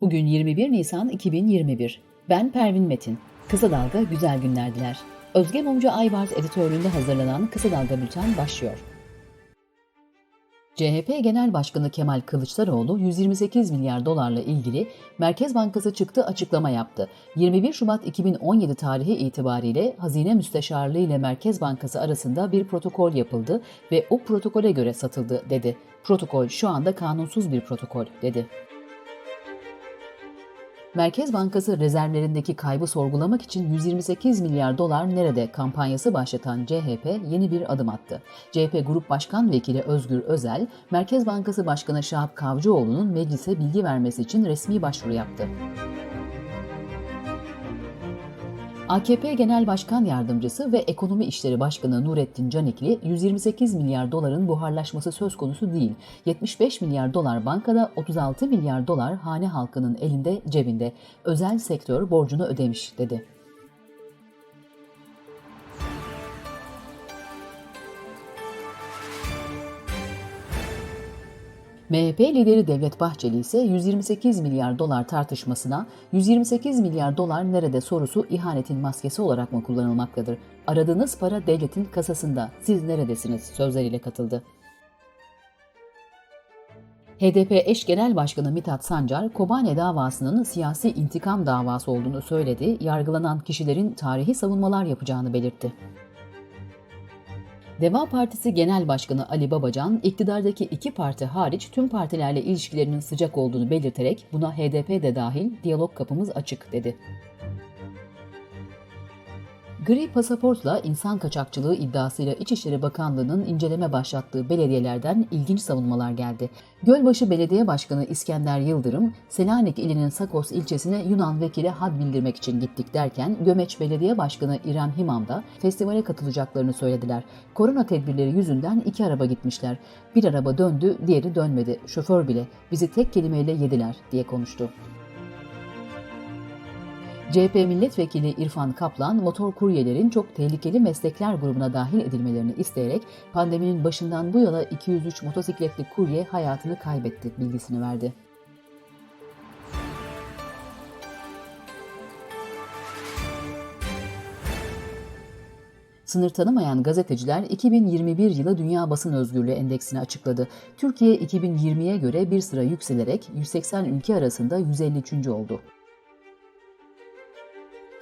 Bugün 21 Nisan 2021. Ben Pervin Metin. Kısa Dalga güzel günler diler. Özge Mumcu Aybars editörlüğünde hazırlanan Kısa Dalga Bülten başlıyor. CHP Genel Başkanı Kemal Kılıçdaroğlu 128 milyar dolarla ilgili Merkez Bankası çıktı açıklama yaptı. 21 Şubat 2017 tarihi itibariyle Hazine Müsteşarlığı ile Merkez Bankası arasında bir protokol yapıldı ve o protokole göre satıldı dedi. Protokol şu anda kanunsuz bir protokol dedi. Merkez Bankası rezervlerindeki kaybı sorgulamak için 128 milyar dolar nerede kampanyası başlatan CHP yeni bir adım attı. CHP Grup Başkan Vekili Özgür Özel, Merkez Bankası Başkanı Şahap Kavcıoğlu'nun meclise bilgi vermesi için resmi başvuru yaptı. AKP Genel Başkan Yardımcısı ve Ekonomi İşleri Başkanı Nurettin Canikli 128 milyar doların buharlaşması söz konusu değil. 75 milyar dolar bankada, 36 milyar dolar hane halkının elinde cebinde. Özel sektör borcunu ödemiş dedi. MHP lideri Devlet Bahçeli ise 128 milyar dolar tartışmasına 128 milyar dolar nerede sorusu ihanetin maskesi olarak mı kullanılmaktadır? Aradığınız para devletin kasasında. Siz neredesiniz? sözleriyle katıldı. HDP eş genel başkanı Mithat Sancar, Kobane davasının siyasi intikam davası olduğunu söyledi, yargılanan kişilerin tarihi savunmalar yapacağını belirtti. Deva Partisi Genel Başkanı Ali Babacan, iktidardaki iki parti hariç tüm partilerle ilişkilerinin sıcak olduğunu belirterek buna HDP de dahil diyalog kapımız açık dedi. Gri pasaportla insan kaçakçılığı iddiasıyla İçişleri Bakanlığı'nın inceleme başlattığı belediyelerden ilginç savunmalar geldi. Gölbaşı Belediye Başkanı İskender Yıldırım, Selanik ilinin Sakos ilçesine Yunan vekile had bildirmek için gittik derken Gömeç Belediye Başkanı İrem Himam da festivale katılacaklarını söylediler. Korona tedbirleri yüzünden iki araba gitmişler. Bir araba döndü, diğeri dönmedi. Şoför bile bizi tek kelimeyle yediler diye konuştu. CHP milletvekili İrfan Kaplan, motor kuryelerin çok tehlikeli meslekler grubuna dahil edilmelerini isteyerek pandeminin başından bu yana 203 motosikletli kurye hayatını kaybetti bilgisini verdi. Sınır tanımayan gazeteciler 2021 yılı Dünya Basın Özgürlüğü Endeksini açıkladı. Türkiye 2020'ye göre bir sıra yükselerek 180 ülke arasında 153. oldu.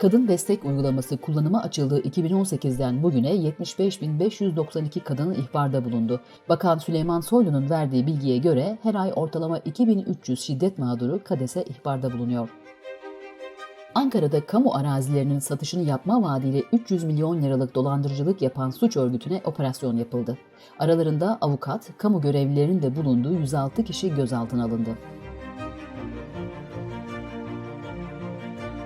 Kadın destek uygulaması kullanıma açıldığı 2018'den bugüne 75.592 kadın ihbarda bulundu. Bakan Süleyman Soylu'nun verdiği bilgiye göre her ay ortalama 2300 şiddet mağduru KADES'e ihbarda bulunuyor. Ankara'da kamu arazilerinin satışını yapma vaadiyle 300 milyon liralık dolandırıcılık yapan suç örgütüne operasyon yapıldı. Aralarında avukat, kamu görevlilerinin de bulunduğu 106 kişi gözaltına alındı.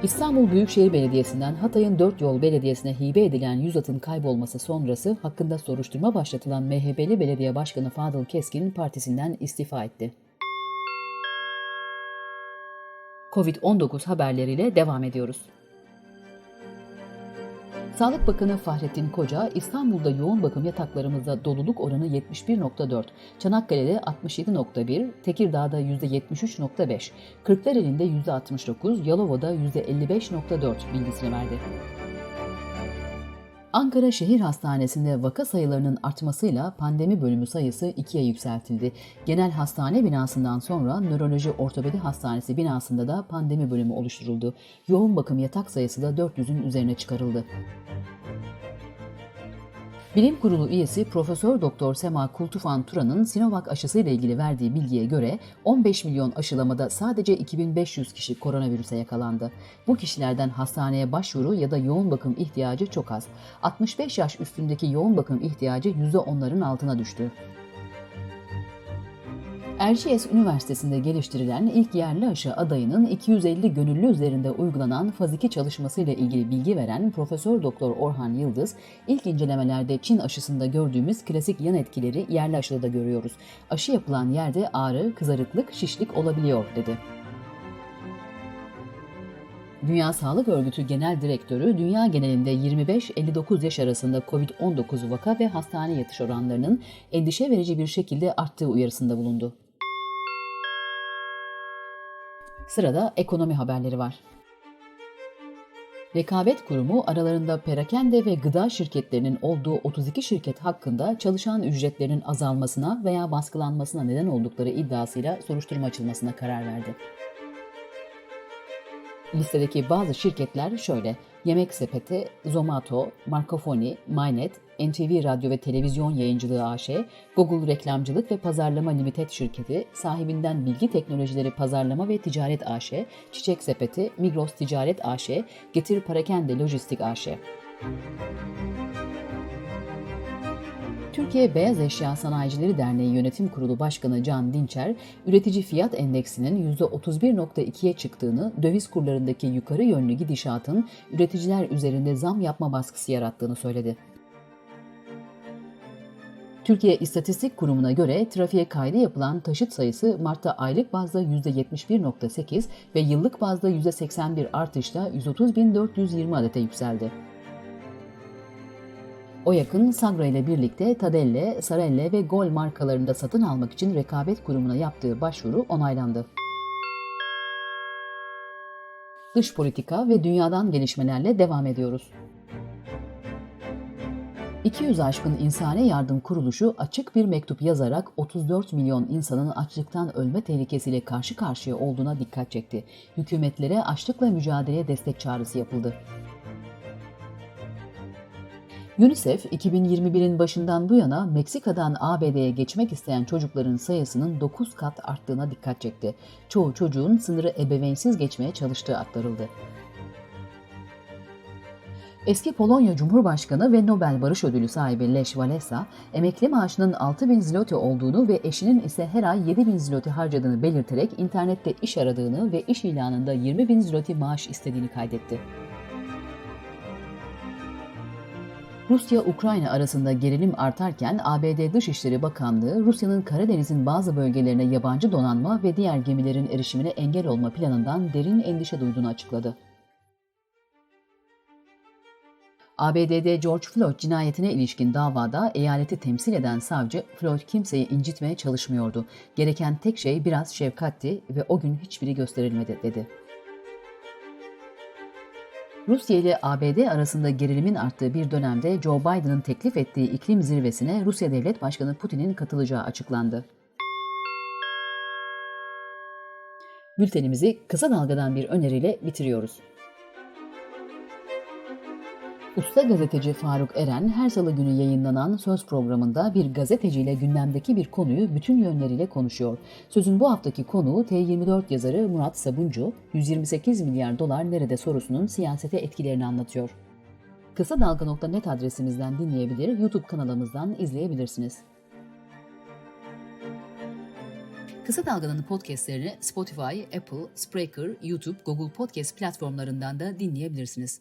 İstanbul Büyükşehir Belediyesi'nden Hatay'ın Dört Yol Belediyesi'ne hibe edilen yüz atın kaybolması sonrası hakkında soruşturma başlatılan MHP'li Belediye Başkanı Fadıl Keskin partisinden istifa etti. Covid-19 haberleriyle devam ediyoruz. Sağlık Bakanı Fahrettin Koca, İstanbul'da yoğun bakım yataklarımızda doluluk oranı 71.4, Çanakkale'de 67.1, Tekirdağ'da %73.5, Kırklareli'nde %69, Yalova'da %55.4 bilgisini verdi. Ankara Şehir Hastanesi'nde vaka sayılarının artmasıyla pandemi bölümü sayısı ikiye yükseltildi. Genel hastane binasından sonra Nöroloji Ortopedi Hastanesi binasında da pandemi bölümü oluşturuldu. Yoğun bakım yatak sayısı da 400'ün üzerine çıkarıldı. Bilim Kurulu üyesi Profesör Doktor Sema Kultufan Turan'ın Sinovac aşısı ile ilgili verdiği bilgiye göre 15 milyon aşılamada sadece 2500 kişi koronavirüse yakalandı. Bu kişilerden hastaneye başvuru ya da yoğun bakım ihtiyacı çok az. 65 yaş üstündeki yoğun bakım ihtiyacı %10'ların altına düştü. Erciyes Üniversitesi'nde geliştirilen ilk yerli aşı adayının 250 gönüllü üzerinde uygulanan faz 2 çalışmasıyla ilgili bilgi veren Profesör Doktor Orhan Yıldız, ilk incelemelerde Çin aşısında gördüğümüz klasik yan etkileri yerli aşıda da görüyoruz. Aşı yapılan yerde ağrı, kızarıklık, şişlik olabiliyor dedi. Dünya Sağlık Örgütü Genel Direktörü dünya genelinde 25-59 yaş arasında COVID-19 vaka ve hastane yatış oranlarının endişe verici bir şekilde arttığı uyarısında bulundu. Sırada ekonomi haberleri var. Rekabet Kurumu aralarında perakende ve gıda şirketlerinin olduğu 32 şirket hakkında çalışan ücretlerinin azalmasına veya baskılanmasına neden oldukları iddiasıyla soruşturma açılmasına karar verdi. Listedeki bazı şirketler şöyle. Yemek Sepeti, Zomato, Marcofoni, Mynet, NTV Radyo ve Televizyon Yayıncılığı AŞ, Google Reklamcılık ve Pazarlama Limited Şirketi, sahibinden Bilgi Teknolojileri Pazarlama ve Ticaret AŞ, Çiçek Sepeti, Migros Ticaret AŞ, Getir Parakende Lojistik AŞ. Türkiye Beyaz Eşya Sanayicileri Derneği Yönetim Kurulu Başkanı Can Dinçer, üretici fiyat endeksinin %31.2'ye çıktığını, döviz kurlarındaki yukarı yönlü gidişatın üreticiler üzerinde zam yapma baskısı yarattığını söyledi. Türkiye İstatistik Kurumu'na göre trafiğe kaydı yapılan taşıt sayısı Mart'ta aylık bazda %71.8 ve yıllık bazda %81 artışla 130.420 adete yükseldi. O yakın Sagra ile birlikte Tadelle, Sarelle ve Gol markalarında satın almak için rekabet kurumuna yaptığı başvuru onaylandı. Dış politika ve dünyadan gelişmelerle devam ediyoruz. 200 aşkın insani yardım kuruluşu açık bir mektup yazarak 34 milyon insanın açlıktan ölme tehlikesiyle karşı karşıya olduğuna dikkat çekti. Hükümetlere açlıkla mücadeleye destek çağrısı yapıldı. UNICEF 2021'in başından bu yana Meksika'dan ABD'ye geçmek isteyen çocukların sayısının 9 kat arttığına dikkat çekti. Çoğu çocuğun sınırı ebeveynsiz geçmeye çalıştığı aktarıldı. Eski Polonya Cumhurbaşkanı ve Nobel Barış Ödülü sahibi Lech Walesa, emekli maaşının 6 bin zloty olduğunu ve eşinin ise her ay 7 bin zloty harcadığını belirterek internette iş aradığını ve iş ilanında 20 bin zloty maaş istediğini kaydetti. Rusya-Ukrayna arasında gerilim artarken ABD Dışişleri Bakanlığı Rusya'nın Karadeniz'in bazı bölgelerine yabancı donanma ve diğer gemilerin erişimine engel olma planından derin endişe duyduğunu açıkladı. ABD'de George Floyd cinayetine ilişkin davada eyaleti temsil eden savcı Floyd kimseyi incitmeye çalışmıyordu. Gereken tek şey biraz şefkatti ve o gün hiçbiri gösterilmedi dedi. Rusya ile ABD arasında gerilimin arttığı bir dönemde Joe Biden'ın teklif ettiği iklim zirvesine Rusya Devlet Başkanı Putin'in katılacağı açıklandı. Bültenimizi kısa dalgadan bir öneriyle bitiriyoruz. Usta gazeteci Faruk Eren her salı günü yayınlanan Söz programında bir gazeteciyle gündemdeki bir konuyu bütün yönleriyle konuşuyor. Sözün bu haftaki konuğu T24 yazarı Murat Sabuncu, 128 milyar dolar nerede sorusunun siyasete etkilerini anlatıyor. Kısa Dalga.net adresimizden dinleyebilir, YouTube kanalımızdan izleyebilirsiniz. Kısa Dalga'nın podcastlerini Spotify, Apple, Spreaker, YouTube, Google Podcast platformlarından da dinleyebilirsiniz.